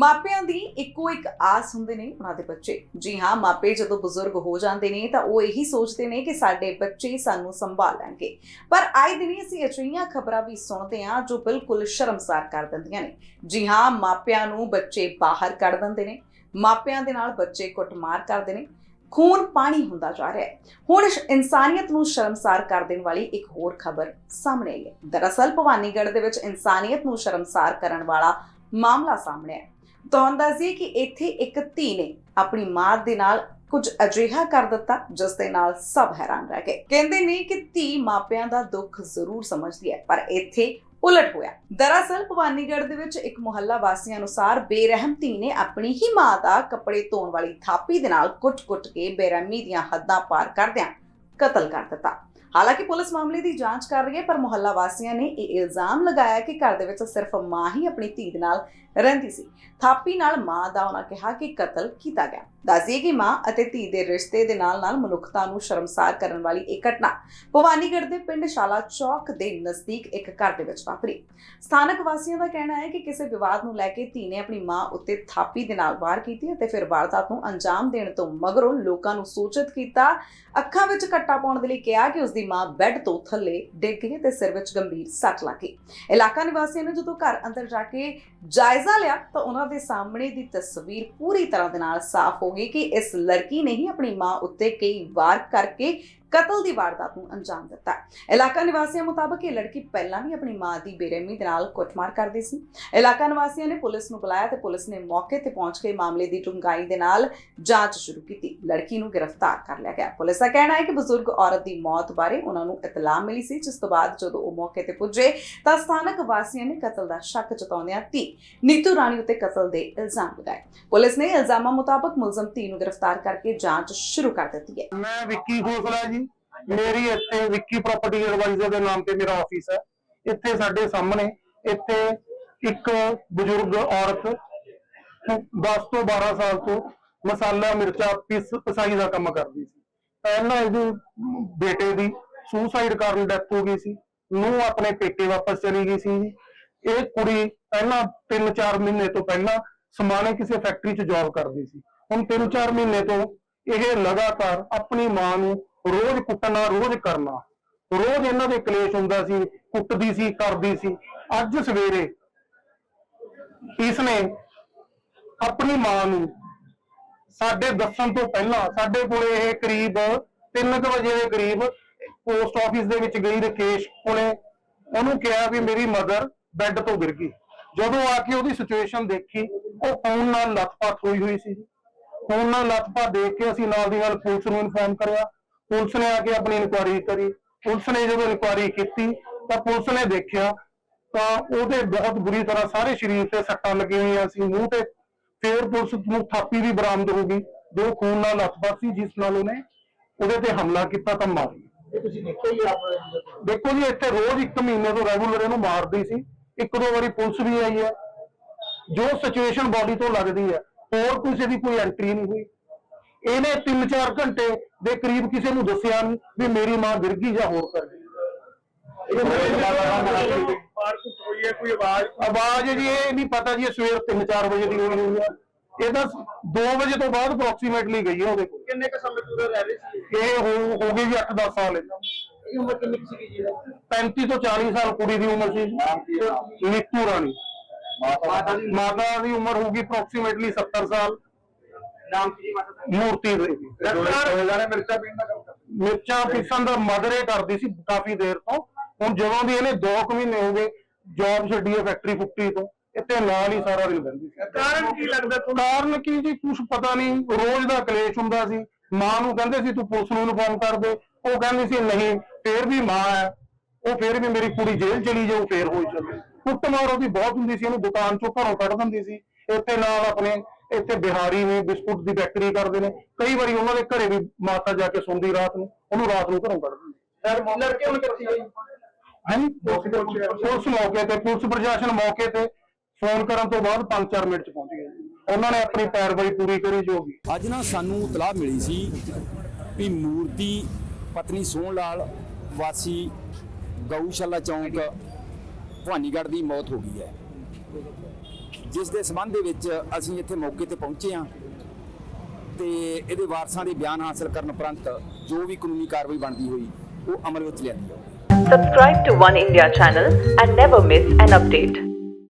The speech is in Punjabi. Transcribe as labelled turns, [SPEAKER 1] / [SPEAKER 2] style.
[SPEAKER 1] ਮਾਪਿਆਂ ਦੀ ਇੱਕੋ ਇੱਕ ਆਸ ਹੁੰਦੇ ਨੇ ਉਹਨਾਂ ਦੇ ਬੱਚੇ। ਜੀ ਹਾਂ, ਮਾਪੇ ਜਦੋਂ ਬਜ਼ੁਰਗ ਹੋ ਜਾਂਦੇ ਨੇ ਤਾਂ ਉਹ ਇਹੀ ਸੋਚਦੇ ਨੇ ਕਿ ਸਾਡੇ ਬੱਚੇ ਸਾਨੂੰ ਸੰਭਾਲ ਲੈਣਗੇ। ਪਰ ਆਏ ਦਿਨ ਅਸੀਂ ਅਜਿਹੀਆਂ ਖਬਰਾਂ ਵੀ ਸੁਣਦੇ ਹਾਂ ਜੋ ਬਿਲਕੁਲ ਸ਼ਰਮਸਾਰ ਕਰ ਦਿੰਦੀਆਂ ਨੇ। ਜੀ ਹਾਂ, ਮਾਪਿਆਂ ਨੂੰ ਬੱਚੇ ਬਾਹਰ ਕੱਢ ਦਿੰਦੇ ਨੇ। ਮਾਪਿਆਂ ਦੇ ਨਾਲ ਬੱਚੇ ਕੁੱਟਮਾਰ ਕਰਦੇ ਨੇ। ਖੂਨ ਪਾਣੀ ਹੁੰਦਾ ਜਾ ਰਿਹਾ ਹੈ। ਹੁਣ ਇਨਸਾਨੀਅਤ ਨੂੰ ਸ਼ਰਮਸਾਰ ਕਰ ਦੇਣ ਵਾਲੀ ਇੱਕ ਹੋਰ ਖਬਰ ਸਾਹਮਣੇ ਆਈ ਹੈ। ਦਰਅਸਲ, ਭਵਾਨੀਗੜ੍ਹ ਦੇ ਵਿੱਚ ਇਨਸਾਨੀਅਤ ਨੂੰ ਸ਼ਰਮਸਾਰ ਕਰਨ ਵਾਲਾ ਮਾਮਲਾ ਸਾਹਮਣੇ ਆਇਆ। ਤੁਹਾਨੂੰ ਦੱਸਦੀਏ ਕਿ ਇੱਥੇ ਇੱਕ ਧੀ ਨੇ ਆਪਣੀ ਮਾਂ ਦੇ ਨਾਲ ਕੁਝ ਅਜਿਹਾ ਕਰ ਦਿੱਤਾ, ਜਿਸ ਦੇ ਨਾਲ ਸਭ ਹੈਰਾਨ ਰਹਿ ਗਏ। ਕਹਿੰਦੇ ਨੇ ਕਿ ਧੀ ਮਾਪਿਆਂ ਦਾ ਦੁੱਖ ਜ਼ਰੂਰ ਸਮਝਦੀ ਹੈ, ਪਰ ਇੱਥੇ ਉਲਟ ਹੋਇਆ। ਦਰਅਸਲ, ਭਵਾਨੀਗੜ੍ਹ ਦੇ ਵਿੱਚ ਇੱਕ ਮੁਹੱਲਾ ਵਾਸੀਆਂ ਅਨੁਸਾਰ ਬੇਰਹਿਮ ਧੀ ਨੇ ਆਪਣੀ ਹੀ ਮਾਂ ਦਾ ਕੱਪੜੇ ਧੋਣ ਵਾਲੀ ਥਾਪੀ ਦੇ ਨਾਲ ਕੁੱਟ-ਕੁੱਟ ਕੇ ਬੇਰਹਿਮੀ ਦੀਆਂ ਹੱਦਾਂ ਪਾਰ ਕਰਦਿਆਂ ਕਤਲ ਕਰ ਦਿੱਤਾ। ਹਾਲਾਂਕਿ ਪੁਲਿਸ ਮਾਮਲੇ ਦੀ ਜਾਂਚ ਕਰ ਰਹੀ ਹੈ, ਪਰ ਮੁਹੱਲਾ ਵਾਸੀਆਂ ਨੇ ਇਹ ਇਲਜ਼ਾਮ ਲਗਾਇਆ ਕਿ ਘਰ ਦੇ ਵਿੱਚ ਸਿਰਫ ਮਾਂ ਹੀ ਆਪਣੀ ਧੀ ਦੇ ਨਾਲ ਰਹਿੰਦੀ ਸੀ। ਥਾਪੀ ਨਾਲ ਮਾਂ ਦਾ ਉਹਨਾਂ ਕਿਹਾ ਕਿ ਕਤਲ ਕੀਤਾ ਗਿਆ। ਦੱਸਿਏ ਕਿ ਮਾਂ ਅਤੇ ਧੀ ਦੇ ਰਿਸ਼ਤੇ ਦੇ ਨਾਲ ਨਾਲ ਮਨੁੱਖਤਾ ਨੂੰ ਸ਼ਰਮਸਾਰ ਕਰਨ ਵਾਲੀ ਇਹ ਘਟਨਾ ਭਵਾਨੀਗੜ੍ਹ ਦੇ ਪਿੰਡ ਸ਼ਾਲਾ ਚੌਕ ਦੇ ਨਜ਼ਦੀਕ ਇੱਕ ਘਰ ਦੇ ਵਿੱਚ ਵਾਪਰੀ। ਸਥਾਨਕ ਵਾਸੀਆਂ ਦਾ ਕਹਿਣਾ ਹੈ ਕਿ ਕਿਸੇ ਵਿਵਾਦ ਨੂੰ ਲੈ ਕੇ ਧੀ ਨੇ ਆਪਣੀ ਮਾਂ ਉੱਤੇ ਥਾਪੀ ਦੇ ਨਾਲ ਵਾਰ ਕੀਤੀ ਅਤੇ ਫਿਰ ਵਾਰਦਾਤ ਨੂੰ ਅੰਜਾਮ ਦੇਣ ਤੋਂ ਮਗਰੋਂ ਲੋਕਾਂ ਨੂੰ ਸੂਚਿਤ ਕੀਤਾ। ਅੱਖਾਂ ਵਿੱਚ ਕੱਟਾ ਪਾਉਣ ਦੇ ਲਈ ਕਿਹਾ ਕਿ ਉਸ ਦੀ ਮਾਂ ਬੈੱਡ ਤੋਂ ਥੱਲੇ ਡਿੱਗ ਗਈ ਤੇ ਸਿਰ ਵਿੱਚ ਗੰਭੀਰ ਸੱਟ ਲੱਗੀ। ਇਲਾਕਾ ਨਿਵਾਸੀਆਂ ਨੇ ਜਦੋਂ ਘਰ ਅੰਦਰ ਜਾ ਕੇ ਜਾਇਜ਼ਾ ਲਿਆ ਤਾਂ ਉਹਨਾਂ ਦੇ ਸਾਹਮਣੇ ਦੀ ਤਸਵੀਰ ਪੂਰੀ ਤਰ੍ਹਾਂ ਦੇ ਨਾਲ ਸਾਫ਼ ਹੋ ਗਈ ਕਿ ਇਸ ਲੜਕੀ ਨੇ ਹੀ ਆਪਣੀ ਮਾਂ ਉੱਤੇ ਕਈ ਵਾਰ ਕਰਕੇ ਕਤਲ ਦੀ ਵਾਰਦਾਤ ਨੂੰ ਅੰਜਾਮ ਦਿੱਤਾ ਇਲਾਕਾ ਨਿਵਾਸੀਆਂ ਮੁਤਾਬਕ ਇਹ ਲੜਕੀ ਪਹਿਲਾਂ ਵੀ ਆਪਣੀ ਮਾਂ ਦੀ ਬੇਰਹਿਮੀ ਦੇ ਨਾਲ ਕੁੱਟਮਾਰ ਕਰਦੀ ਸੀ। ਇਲਾਕਾ ਨਿਵਾਸੀਆਂ ਨੇ ਪੁਲਿਸ ਨੂੰ ਬੁਲਾਇਆ ਤੇ ਪੁਲਿਸ ਨੇ ਮੌਕੇ ਤੇ ਪਹੁੰਚ ਕੇ ਮਾਮਲੇ ਦੀ ਡੂੰਘਾਈ ਦੇ ਨਾਲ ਜਾਂਚ ਸ਼ੁਰੂ ਕੀਤੀ। ਲੜਕੀ ਨੂੰ ਗ੍ਰਿਫਤਾਰ ਕਰ ਲਿਆ ਗਿਆ। ਪੁਲਿਸ ਦਾ ਕਹਿਣਾ ਹੈ ਕਿ ਬਜ਼ੁਰਗ ਔਰਤ ਦੀ ਮੌਤ ਬਾਰੇ ਉਹਨਾਂ ਨੂੰ ਇਤਲਾਹ ਮਿਲੀ ਸੀ, ਜਿਸ ਤੋਂ ਬਾਅਦ ਜਦੋਂ ਉਹ ਮੌਕੇ ਤੇ ਪੁੱਜੇ ਤਾਂ ਸਥਾਨਕ ਵਾਸੀਆਂ ਨੇ ਕਤਲ ਦਾ ਸ਼ੱਕ ਜਤਾਉਂਦਿਆਂ ਧੀ ਨੀਤੂ ਰਾਣੀ ਉੱਤੇ ਕਤਲ ਦੇ ਇਲਜ਼ਾਮ ਲਗਾਏ। ਪੁਲਿਸ ਨੇ ਇਲਜ਼ਾਮਾਂ ਮੁਤਾਬਕ ਮੁਲਜ਼ਮ ਧੀ ਨੂੰ ਗ੍ਰਿਫਤਾਰ ਕਰਕੇ ਜਾਂਚ ਸ਼ੁਰੂ ਕਰ ਦਿੱਤੀ ਹੈ।
[SPEAKER 2] ਮੈਂ ਵਿੱਕੀ ਖੋਸਲਾ ਜੀ। ਮੇਰੀ ਇੱਥੇ ਵਿੱਕੀ ਪ੍ਰਾਪਰਟੀ ਐਡਵਾਈਜ਼ਰ ਦੇ ਨਾਮ ਤੇ ਮੇਰਾ ਆਫਿਸ ਹੈ। ਇੱਥੇ ਸਾਡੇ ਸਾਹਮਣੇ ਇੱਥੇ ਇੱਕ ਬਜ਼ੁਰਗ ਔਰਤ 10 ਤੋਂ 12 ਸਾਲ ਤੋਂ ਮਸਾਲਾ, ਮਿਰਚਾ, ਪਿਸ ਪਸਾਈ ਦਾ ਕੰਮ ਕਰਦੀ ਸੀ। ਪਹਿਲਾਂ ਇਹਦੇ ਬੇਟੇ ਦੀ ਸੁਸਾਈਡ ਕਾਰਨ ਡੈਥ ਹੋ ਗਈ ਸੀ। ਨੂੰ ਆਪਣੇ ਪੇਕੇ ਵਾਪਸ ਚਲੀ ਗਈ ਸੀ। ਇਹ ਕੁੜੀ ਪਹਿਲਾਂ 3-4 ਮਹੀਨੇ ਤੋਂ ਪਹਿਲਾਂ ਸਮਾਣੇ ਕਿਸੇ ਫੈਕਟਰੀ 'ਚ ਜੌਬ ਕਰਦੀ ਸੀ। ਹੁਣ 3-4 ਮਹੀਨੇ ਤੋਂ ਇਹ ਲਗਾਤਾਰ ਆਪਣੀ ਮਾਂ ਨੂੰ ਰੋਜ਼ ਕੁੱਟਣਾ, ਰੋਜ਼ ਕਰਨਾ। ਰੋਜ਼ ਇਹਨਾਂ ਦੇ ਕਲੇਸ਼ ਹੁੰਦਾ ਸੀ, ਕੁੱਟਦੀ ਸੀ, ਕਰਦੀ ਸੀ। ਅੱਜ ਸਵੇਰੇ ਇਸਨੇ ਆਪਣੀ ਮਾਂ ਨੂੰ ਸਾਡੇ ਦੱਸਣ ਤੋਂ ਪਹਿਲਾਂ ਸਾਡੇ ਕੋਲੇ ਇਹ ਕਰੀਬ 3 ਵਜੇ ਦੇ ਕਰੀਬ ਪੋਸਟ ਆਫਿਸ ਦੇ ਵਿੱਚ ਗਈ ਰਕੇਸ਼ ਕੋਲੇ। ਉਹਨੂੰ ਕਿਹਾ ਵੀ ਮੇਰੀ ਮਦਰ ਬੈੱਡ ਤੋਂ ਗਿਰ ਗਈ। ਜਦੋਂ ਆ ਕੇ ਉਹਦੀ ਸਿਚੁਏਸ਼ਨ ਦੇਖੀ, ਉਹ ਫੋਨ ਨਾਲ ਲੱਤਪੱਤ ਹੋਈ ਹੋਈ ਸੀ। ਫੋਨ ਨਾਲ ਲੱਤਪੱਤ ਦੇਖ ਕੇ ਅਸੀਂ ਨਾਲ ਦੀ ਨਾਲ ਪੁਲਿਸ ਨੂੰ ਇਨਫੋਰਮ ਕਰਿਆ। ਪੁਲਿਸ ਨੇ ਆ ਕੇ ਆਪਣੀ ਇਨਕੁਆਇਰੀ ਕਰੀ। ਪੁਲਿਸ ਨੇ ਜਦੋਂ ਇਨਕੁਆਇਰੀ ਕੀਤੀ ਤਾਂ ਪੁਲਿਸ ਨੇ ਦੇਖਿਆ ਤਾਂ ਉਹਦੇ ਬਹੁਤ ਬੁਰੀ ਤਰ੍ਹਾਂ ਸਾਰੇ ਸਰੀਰ ਤੇ ਸੱਟਾਂ ਲੱਗੀਆਂ ਹੋਈਆਂ ਸੀ ਮੂੰਹ ਤੇ। ਫੇਰ ਪੁਲਿਸ ਨੂੰ ਥਾਪੀ ਵੀ ਬਰਾਮਦ ਹੋ ਗਈ ਜੋ ਖੂਨ ਨਾਲ ਲੱਤਪੱਤ ਸੀ ਜਿਸ ਨਾਲ ਉਹਨੇ ਉਹਦੇ ਤੇ ਹਮਲਾ ਕੀਤਾ ਤਾਂ ਮਾਰੀ
[SPEAKER 3] ਤੁਸੀਂ ਦੇਖਿਆ ਹੀ ਆਪਣੇ
[SPEAKER 2] ਦੇਖੋ ਜੀ ਇੱਥੇ ਰੋਜ਼ ਇੱਕ ਮਹੀਨੇ ਤੋਂ ਰੈਗੂਲਰ ਇਹਨੂੰ ਮਾਰਦੀ ਸੀ। ਇੱਕ ਦੋ ਵਾਰੀ ਪੁਲਿਸ ਵੀ ਆਈ ਹੈ। ਜੋ ਸਿਚੁਏਸ਼ਨ ਬਾਡੀ ਤੋਂ ਲੱਗਦੀ ਹੈ ਹੋਰ ਕਿਸੇ ਦੀ ਕੋਈ ਐਂਟਰੀ ਨਹੀਂ ਹੋਈ। ਇਹਨੇ 3-4 ਘੰਟੇ ਦੇ ਕਰੀਬ ਕਿਸੇ ਨੂੰ ਦੱਸਿਆ ਨਹੀਂ ਵੀ ਮੇਰੀ ਮਾਂ ਗਿਰ ਗਈ ਜਾਂ ਹੋਰ ਕਰ ਗਈ।
[SPEAKER 3] ਆਵਾਜ਼
[SPEAKER 2] ਆਵਾਜ਼ ਜੀ ਇਹ ਨਹੀਂ ਪਤਾ ਜੀ ਸਵੇਰ 3-4 ਵਜੇ ਦੀ ਹੋਈ ਹੋਈ ਹੈ ਇਹ ਤਾਂ 2 ਵਜੇ ਤੋਂ ਬਾਅਦ ਅਪਰੋਕਸੀਮੇਟਲੀ ਗਈ ਹੈ ਉਹਦੇ ਕੋਲ।
[SPEAKER 3] ਕਿੰਨੇ ਕ ਸਮੇਂ ਤੋਂ ਰਹਿ ਰਹੇ ਸੀ?
[SPEAKER 2] ਇਹ ਹੋ ਹੋ ਗਈ ਜੀ 8-10 ਸਾਲ
[SPEAKER 3] ਇਹ ਉਮਰ ਕਿੰਨੀ ਸੀਗੀ ਜੀ?
[SPEAKER 2] 35 ਤੋਂ 40 ਸਾਲ ਕੁੜੀ ਦੀ ਉਮਰ ਸੀ। ਨੀਤੂ ਰਾਣੀ।
[SPEAKER 3] ਮਾਤਾ ਦੀ
[SPEAKER 2] ਮਾਤਾ ਦੀ ਉਮਰ ਹੋਊਗੀ ਅਪਰੋਕਸੀਮੇਟਲੀ 70 ਸਾਲ।
[SPEAKER 3] ਨਾਮ ਕੀ ਮਾਤਾ ਦਾ?
[SPEAKER 2] ਮੂਰਤੀ ਦੇ
[SPEAKER 3] ਰਫਤਾਰ ਮਿਰਚਾ ਪੀਣ ਦਾ ਕੰਮ ਕਰਦਾ।
[SPEAKER 2] ਮਿਰਚਾਂ ਪੀਸਣ ਦਾ ਮਦਰੇ ਕਰਦੀ ਸੀ ਕਾਫੀ ਦੇਰ ਤੋਂ। ਹੁਣ ਜਦੋਂ ਦੀ ਇਹਨੇ 2 ਮਹੀਨੇ ਹੋ ਗਏ ਜੌਬ ਛੱਡੀ ਹੈ ਫੈਕਟਰੀ ਫੁਕਟਰੀ ਤੋਂ ਇੱਥੇ ਨਾਲ ਹੀ ਸਾਰਾ ਦਿਨ ਰਹਿੰਦੀ ਸੀ।
[SPEAKER 3] ਕਾਰਨ ਕੀ ਲੱਗਦਾ ਤੁਹਾਨੂੰ?
[SPEAKER 2] ਕਾਰਨ ਕੀ ਜੀ? ਕੁਝ ਪਤਾ ਨਹੀਂ। ਰੋਜ਼ ਦਾ ਕਲੇਸ਼ ਹੁੰਦਾ ਸੀ। ਮਾਂ ਨੂੰ ਕਹਿੰਦੇ ਸੀ ਤੂੰ ਪੁਲਿਸ ਨੂੰ ਇਨਫੋਰਮ ਕਰ ਦੇ। ਉਹ ਕਹਿੰਦੀ ਸੀ ਨਹੀਂ ਫੇਰ ਵੀ ਮਾਂ ਹੈ। ਉਹ ਫੇਰ ਵੀ ਮੇਰੀ ਕੁੜੀ ਜੇਲ੍ਹ ਚਲੀ ਜਾਊ ਫੇਰ ਹੋਈ ਚੱਲੇ ਕੁੱਟਮਾਰ ਉਹਦੀ ਬਹੁਤ ਹੁੰਦੀ ਸੀ ਇਹਨੂੰ ਦੁਕਾਨ ਚੋਂ ਘਰੋਂ ਕੱਢ ਦਿੰਦੀ ਸੀ। ਇੱਥੇ ਨਾਲ ਆਪਣੇ ਇੱਥੇ ਬਿਹਾਰੀ ਨੇ ਬਿਸਕੁਟ ਦੀ ਫੈਕਟਰੀ ਕਰਦੇ ਨੇ। ਕਈ ਵਾਰੀ ਉਹਨਾਂ ਦੇ ਘਰੇ ਵੀ ਮਾਤਾ ਜਾ ਕੇ ਸੌਂਦੀ ਰਾਤ ਨੂੰ ਉਹਨੂੰ ਰਾਤ ਨੂੰ ਘਰੋਂ ਕੱਢ ਦਿੰਦੀ
[SPEAKER 3] ਸਰ ਲੜਕੇ ਹੁਣ ਕਿੱਥੇ ਗਈ
[SPEAKER 2] ਹਾਂਜੀ ਪੁਲਿਸ ਮੌਕੇ ਤੇ ਪੁਲਿਸ ਪ੍ਰਸ਼ਾਸਨ ਮੌਕੇ ਤੇ ਫੋਨ ਕਰਨ ਤੋਂ ਬਾਅਦ 5-4 ਮਿੰਟ ਚ ਪਹੁੰਚ ਗਏ ਉਹਨਾਂ ਨੇ ਆਪਣੀ ਪੈਰਵਾਈ ਪੂਰੀ ਕਰੀ ਜੋ ਵੀ।
[SPEAKER 4] ਅੱਜ ਨਾ ਸਾਨੂੰ ਇਤਲਾਹ ਮਿਲੀ ਸੀ ਵੀ ਮੂਰਤੀ ਪਤਨੀ ਸੋਹਣ ਲਾਲ ਵਾਸੀ ਗਊਸ਼ਾਲਾ ਚੌਂਕ ਭਵਾਨੀਗੜ੍ਹ ਦੀ ਮੌਤ ਹੋ ਗਈ ਹੈ ਜਿਸ ਦੇ ਸੰਬੰਧ ਦੇ ਵਿੱਚ ਅਸੀਂ ਇੱਥੇ ਮੌਕੇ ਤੇ ਪਹੁੰਚੇ ਹਾਂ ਤੇ ਇਹਦੇ ਵਾਰਸਾਂ ਦੇ ਬਿਆਨ ਹਾਸਲ ਕਰਨ ਉਪਰੰਤ ਜੋ ਵੀ ਕਾਨੂੰਨੀ ਕਾਰਵਾਈ ਬਣਦੀ ਹੋਈ, ਉਹ ਅਮਲ ਵਿੱਚ ਲਿਆਂਦੀ ਜਾਊਗੀ
[SPEAKER 5] Subscribe to One India channel and never miss an update.